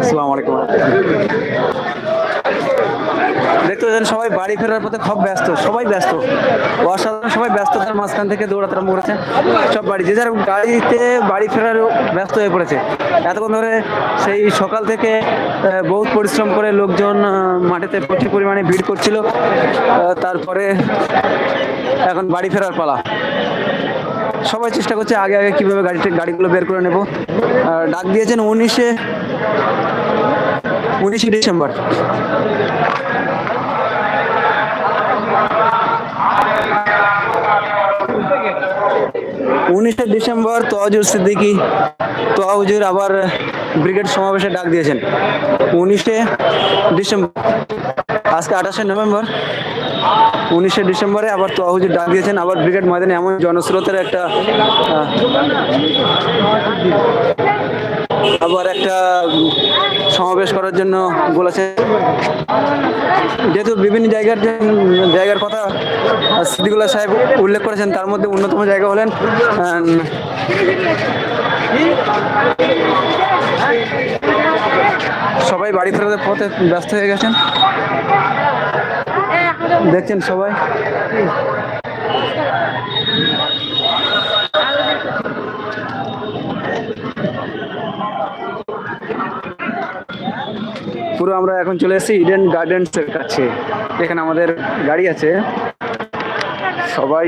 আসসালামু দেখতে পাচ্ছেন, সবাই বাড়ি ফেরার পথে খুব ব্যস্ত, সবাই ব্যস্ত। অসাধারণ সবাই ব্যস্ততার মাঝখান থেকে দৌড়াতে আরম্ভ করেছেন সব বাড়ি, যে যার গাড়িতে বাড়ি ফেরার ব্যস্ত হয়ে পড়েছে। এতক্ষণ ধরে সেই সকাল থেকে বহুত পরিশ্রম করে লোকজন মাঠেতে প্রচুর পরিমাণে ভিড় করছিল। তারপরে এখন বাড়ি ফেরার পালা। সবাই চেষ্টা করছে আগে আগে কীভাবে গাড়িতে গাড়িগুলো বের করে নেব। ডাক দিয়েছেন উনিশে উনিশে ডিসেম্বর। উনিশে ডিসেম্বর তোয়াজুর সিদ্দিকি তোয়া হুজুর আবার ব্রিগেড সমাবেশে ডাক দিয়েছেন। উনিশে ডিসেম্বর, আজকে আঠাশে নভেম্বর। উনিশে ডিসেম্বরে আবার তোয়া হুজুর ডাক দিয়েছেন, আবার ব্রিগেড ময়দানে এমন জনস্রোতের একটা আবার একটা সমাবেশ করার জন্য বলেছেন। যেহেতু বিভিন্ন জায়গার যে, জায়গার কথা সিদ্দিকুল্লাহ সাহেব উল্লেখ করেছেন, তার মধ্যে অন্যতম জায়গা হলেন সবাই বাড়ি ফেরার পথে ব্যস্ত হয়ে গেছেন। দেখছেন সবাই? পুরো আমরা এখন চলে এসেছি ইডেন গার্ডেন্সের কাছে। এখানে আমাদের গাড়ি আছে। সবাই